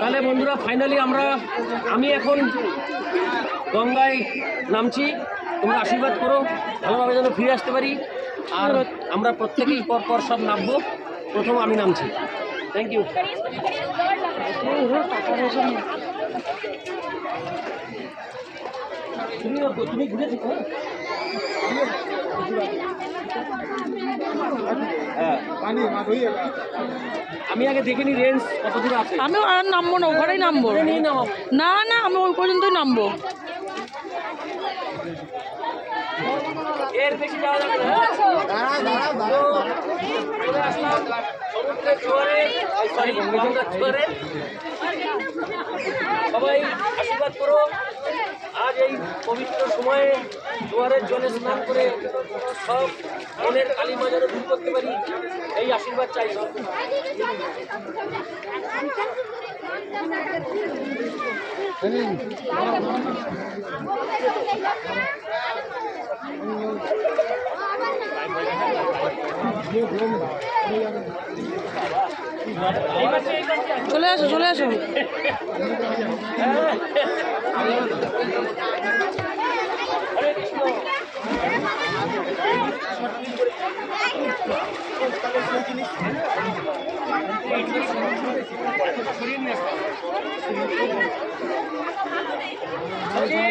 তাহলে বন্ধুরা ফাইনালি আমরা, আমি এখন গঙ্গায় নামছি। তোমরা আশীর্বাদ করো, ভালোভাবে যেন ফিরে আসতে পারি। আর আমরা প্রত্যেকেই পর পর সব নামবো। প্রথম আমি নামছি। থ্যাংক ইউ তুমি তুমি ঘুরে দেখো। হ্যাঁ আমি আগে দেখে নি রেঞ্জ কত দূর আছে? আমি আর নামবো না ওখানেই নামবো। না না আমি ওই পর্যন্তই নামবো। এর বেশি যাওয়া যাবে না। চলে আসলাম সমুদ্রের জোয়ারে সরি গঙ্গার জোয়ারে সবাই আশীর্বাদ করো। আজ এই পবিত্র সময়ে জোয়ারের জলে স্নান করে সব মনের কালিমা যেন দূর করতে পারি, এই আশীর্বাদ চাই। সব চলে আসো চলে আসো। হরে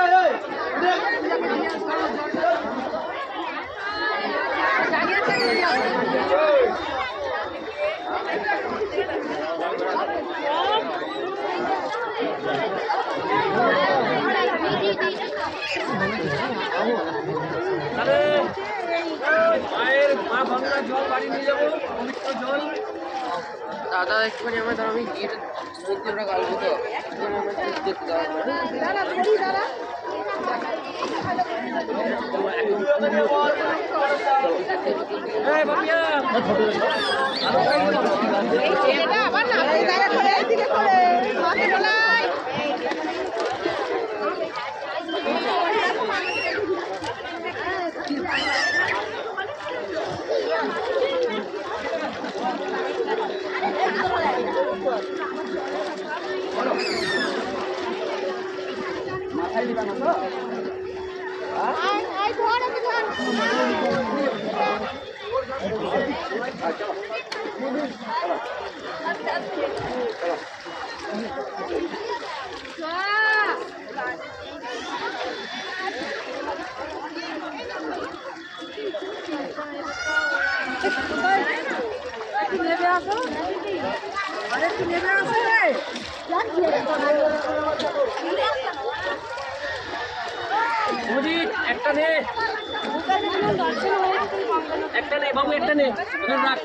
মায়ের মা জল দাদা একটুখানি আমার দাঁড়া আমি গিয়ে সমুদ্রটা গালবো তো একটুখানি আমার দেখতে দাও এই বাপিয়া মজিদ একটা নে। একটা নে বাবু একটা নে। রাখ।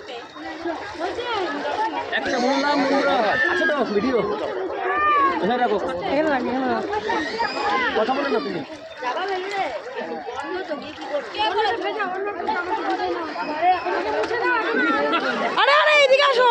একটা বললাম আছে তো ভিডিও এখানে রাখো এখানে রাখ এখানে রাখ। কথা বলে না তুমি। আরে আরে এদিকে আসো।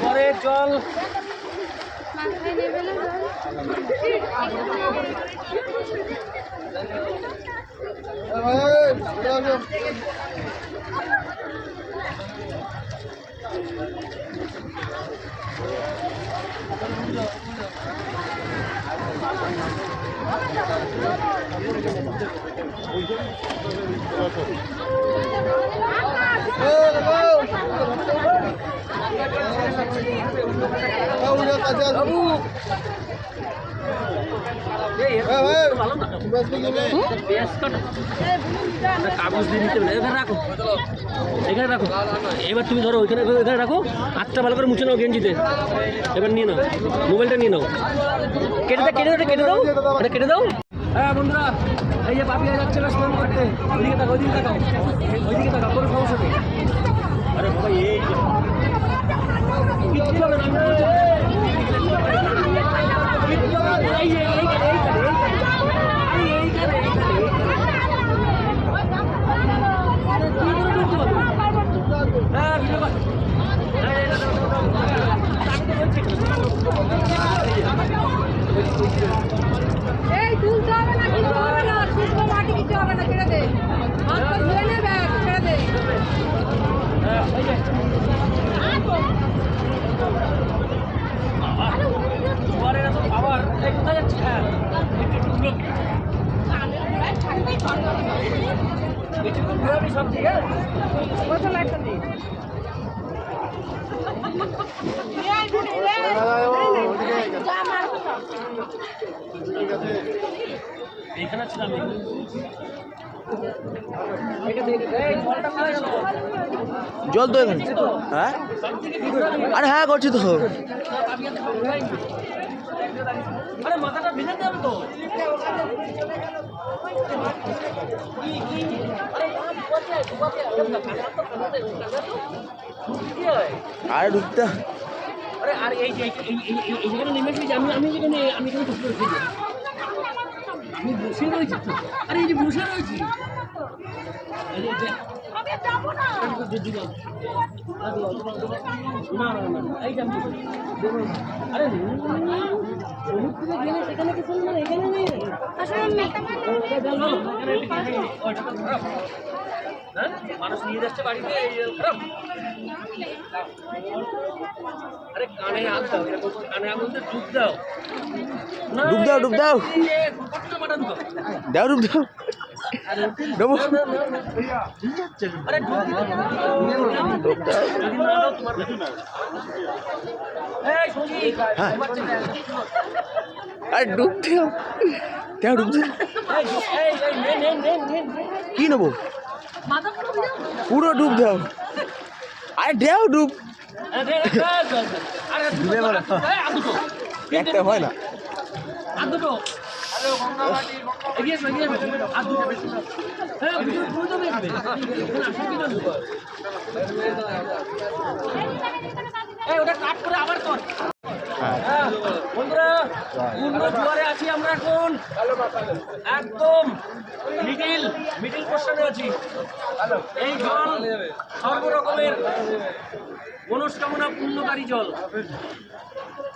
পরে জল। মাথায় নেবে না জল? কাটো। একটা কাগজ দিয়ে রাখো রাখো এবার তুমি ধরো ওইখানে এখানে রাখো হাতটা ভালো করে মুছে নাও গেঞ্জিতে এবার নিয়ে নাও মোবাইলটা নিয়ে নাও কেটে দাও কেটে দাও কেটে দাও এটা কেটে দাও হ্যাঁ বন্ধুরা এই যে পাপিয়া যাচ্ছে না স্নান করতে ওইদিকে তাকাও ওইদিকে তাকাও ওইদিকে তাকাও কোনো সমস্যা নেই আরে বাবা এই আমি বলছি। কিচ্ছু হবে না, এই যে, এইখানে, এইখানে, এইখানে। আরে এইখানে, এইখানে, এইখানে। আরে তুই করে ঢুকতে পারবি? হ্যাঁ, ভিডিও কর। হ্যাঁ, এই, তুলতে হবে না কিছু হবে না শুকনো মাটি কিছু হবে না ছেড়ে দে। হাত পা ধুয়ে নেবে ছেড়ে দে। এই কোথায় যাচ্ছে হ্যাঁ একটু ঘুরাবি সব ঠিক আছে কত লাইটটা দিই এখানে ছিলাম এই। এটা দিয়ে দে। এই জলটা কোথায় গেল? জল তো হ্যাঁ আরে হ্যাঁ করছি তো আরে মাথাটা ভিজে যাবে তো আরে ঢুকতে আরে আর এই আমি আমি আমি পেরেছি আমি বসে রয়েছি তো। আরে এই যে বসে রয়েছি। আরে সমুদ্রে গেলে সেখানে কিছু না। এখানে নেই মানুষ নিয়ে যাচ্ছে বাড়িতে খারাপ আরে কানে হাত দাও এরকম কানে হাত ডুব দাও ডুব দাও, ডুব দাও। ডুব দেও দেবো আরে ডুব হ্যাঁ। ডুব। কি নেব পুরো ডুব দাও আরে ঢেউ ডুব। একটা হয় না ওটা কাট করে আবার কর। পূর্ণ জোয়ারে আছি আমরা এখন। একদম মিডিল মিডিল পোর্শনে আছি। এই জল সর্বরকমের মনস্কামনা পূর্ণকারী জল।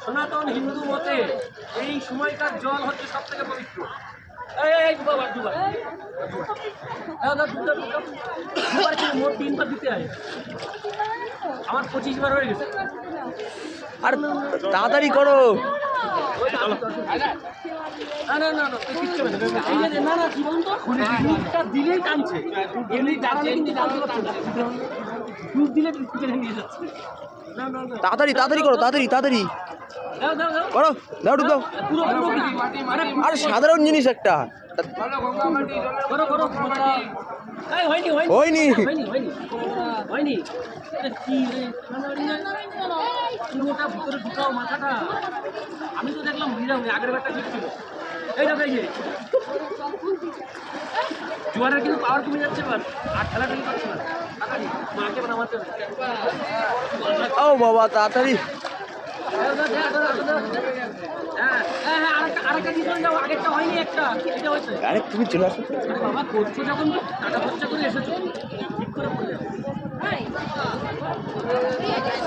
সনাতন হিন্দু মতে এই সময়কার জল হচ্ছে সব থেকে পবিত্র। এই, এই দুবার দুবার। দুবার, দুবার। দুবার কি, মোট তিনবার দিতে হয়? আমার পঁচিশ বার হয়ে গেছে। আরে তাড়াতাড়ি করো। তাড়াতাড়ি তাড়াতাড়ি করো তাড়াতাড়ি তাড়াতাড়ি। করো দাও ডুব দাও? আরে সাধারণ জিনিস একটা। হয়নি হয়নি। পুরোটা ভিতরে ঢুকাও মাথাটা। আমি তো দেখলাম বুঝলাম আগের বারটা ঠিক ছিল। এই দেখো এই যে। জোয়ারের কিন্তু পাওয়ার কমে যাচ্ছে এবার। আর খেলা টেলি পাচ্ছে না। তাড়াতাড়ি মাকে নামাতে হবে। ও বাবা তাড়াতাড়ি। আরে তুমি চলে আসো বাবা করছ যখন টাকা খরচা করে এসেছ। ঠিক করে বললে। দেখেছ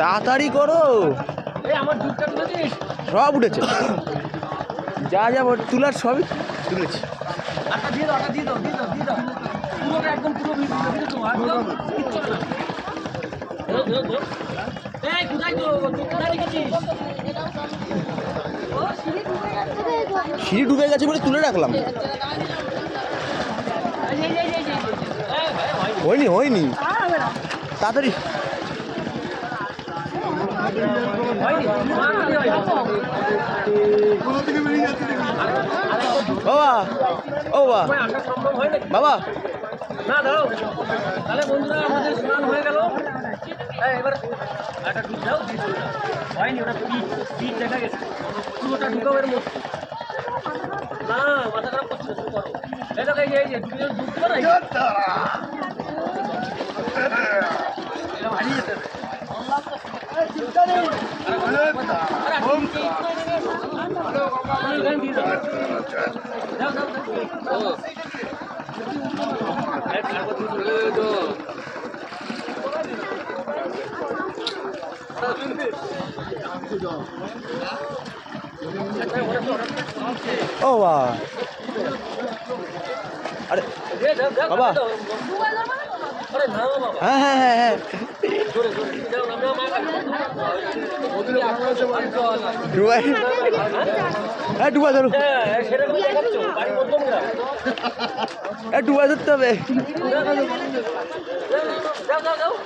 তাড়াতাড়ি করো। সব উঠেছে। যা যা তুলার সবই তুলেছি। সিঁড়ি ঢুকে গেছে বলে তুলে রাখলাম এই, ভাই, হয় হয়নি হয়নি। তাড়াতাড়ি। বাবা ও বাবা। বাবা। না দাও তাহলে বন্ধুরা আমাদের স্নান হয়ে গেল। হ্যাঁ এবার একটা দুধ দাও যাও। হয়নি ওটা পিঠ পিঠ দেখা গেছে। পুরোটা ঢুকাও এর মধ্যে। না মাথা খারাপ করছে করো। এই দেখো এই যে দুধ না? ও বাবা আরে বাবা। হ্যাঁ হ্যাঁ হ্যাঁ হ্যাঁ। ডুবাই। হ্যাঁ ডুবা ধরো। হ্যাঁ হ্যাঁ ডুবা ধরতে হবে।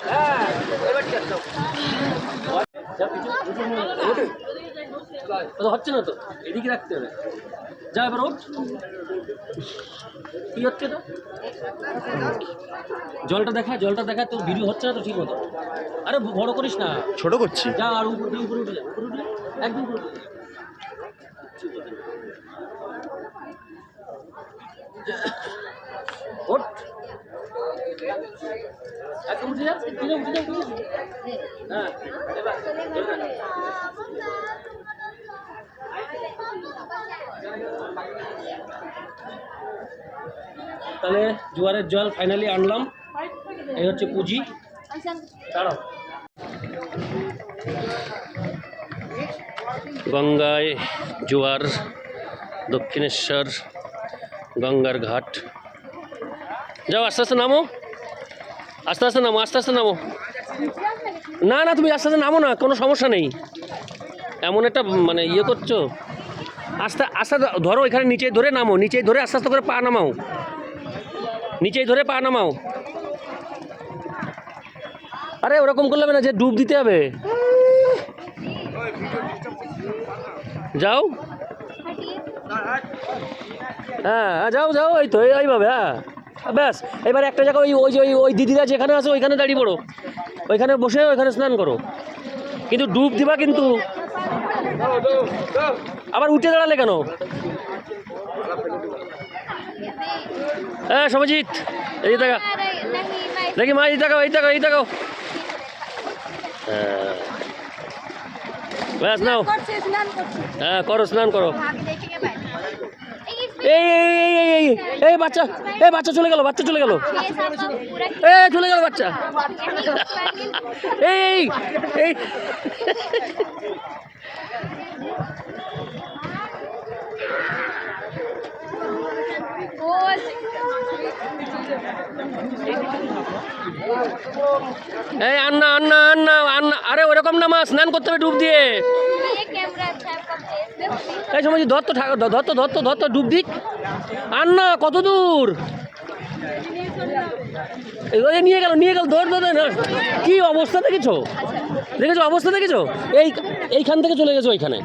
হ্যাঁ হচ্ছে না তো? এদিকে রাখতে হবে। যা এবার ওঠ কি হচ্ছে তো? জলটা দেখা জলটা দেখা তোর ভিডিও হচ্ছে না তো ঠিক মতো? আরে বড় করিস না। ছোট করছি। যা আর উপরে উপরে উঠে যা উপরে উঠে একদম উপরে উঠে ওঠ। একদম উঠে যা উঠে যা উঠে যা হ্যাঁ। তাহলে জোয়ারের জল ফাইনালি আনলাম। এই হচ্ছে পুঁজি। দাঁড়াও। গঙ্গায় জোয়ার, দক্ষিণেশ্বর, গঙ্গার ঘাট। যাও, আস্তে আস্তে নামো। আস্তে আস্তে নামো, আস্তে আস্তে নামো। না না, তুমি আস্তে আস্তে নামো না, কোনো সমস্যা নেই। এমন একটা মানে ইয়ে করছ? আস্তে আস্তে ধরো এখানে নিচে ধরে নামো নিচেই ধরে আস্তে আস্তে করে পা নামাও। নিচেই ধরে পা নামাও। আরে ওরকম করলে না যে ডুব দিতে হবে। যাও। হ্যাঁ হ্যাঁ, যাও যাও ওই তো এই- এইভাবে হ্যাঁ। ব্যাস এবার একটা জায়গা ওই ওই যে ওই ওই দিদিরা যেখানে আছে ওইখানে দাঁড়িয়ে পড়ো। ওইখানে বসে ওইখানে স্নান করো। কিন্তু ডুব দিবা কিন্তু। আবার উঠে দাঁড়ালে কেন? হ্যাঁ সমাজিৎ। এই দেখা। দেখি মা, এই দেখাও এই দেখাও এই দেখাও। হ্যাঁ। ব্যাস হ্যাঁ করো, স্নান করো। এই এই এই এই এই বাচ্চা এই বাচ্চা চলে গেল, বাচ্চা চলে গেল। এই চলে গেল বাচ্চা। এই এই। এই আন্না আন্না আন্না আন্না, আরে ওরকম না মা, স্নান করতে হবে, ডুব দিয়ে। এই সময় ধরতো ধরতো ধরতো ধরতো, ডুব দিক। আন্না, কত দূর? নিয়ে গেল নিয়ে গেল, ধর দৌড় না কি অবস্থা দেখেছ? দেখেছ অবস্থা দেখেছ? এই, এইখান থেকে চলে গেছো ওইখানে।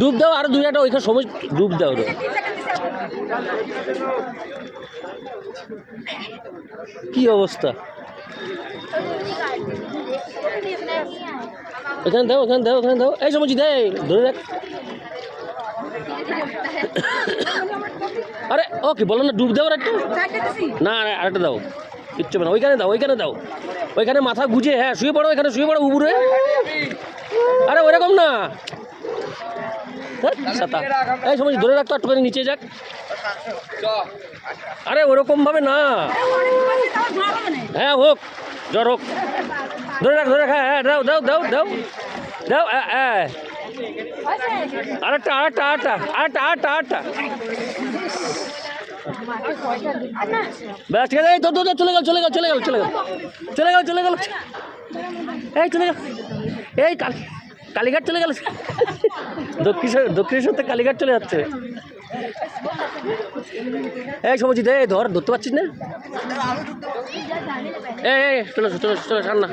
ডুব দাও, আরও দুই একটা ওইখানে সময়, ডুব দাও কি অবস্থা? ওখানে দাও ওখানে দাও ওখানে দাও। এই সময় দে ধরে রাখ। আরে ও কি বলো না ডুব দাও আর একটা? না না, আরেকটা দাও। কিচ্ছু না ওইখানে দাও ওইখানে দাও। ওইখানে মাথা গুজে হ্যাঁ শুয়ে পড়ো এখানে শুয়ে পড়ো উবুরে। আরে ওরকম না। এই সময় ধরে রাখতো একটুখানি নিচে যাক। আরে ওরকম ভাবে না। হ্যাঁ হোক জ্বর হোক। ধরে রাখ ধরে রাখ হ্যাঁ হ্যাঁ দাও দাও দাও দাও। দাও হ্যাঁ হ্যাঁ। আরেকটা আরেকটা আরেকটা আরেকটা আরেকটা আরেকটা। ব্যাস ঠিক আছে এই তো তো তো, চলে গেল চলে গেল চলে গেল চলে গেল চলে গেল চলে গেল। এই চলে গেল। এই কাল কালীঘাট চলে গেল? দক্ষিণেশ্বর দক্ষিণেশ্বর থেকে কালীঘাট চলে যাচ্ছে। এই সমজিৎ এই ধর ধরতে পারছিস না? এই চলে চলে চলে এসো, না আমরা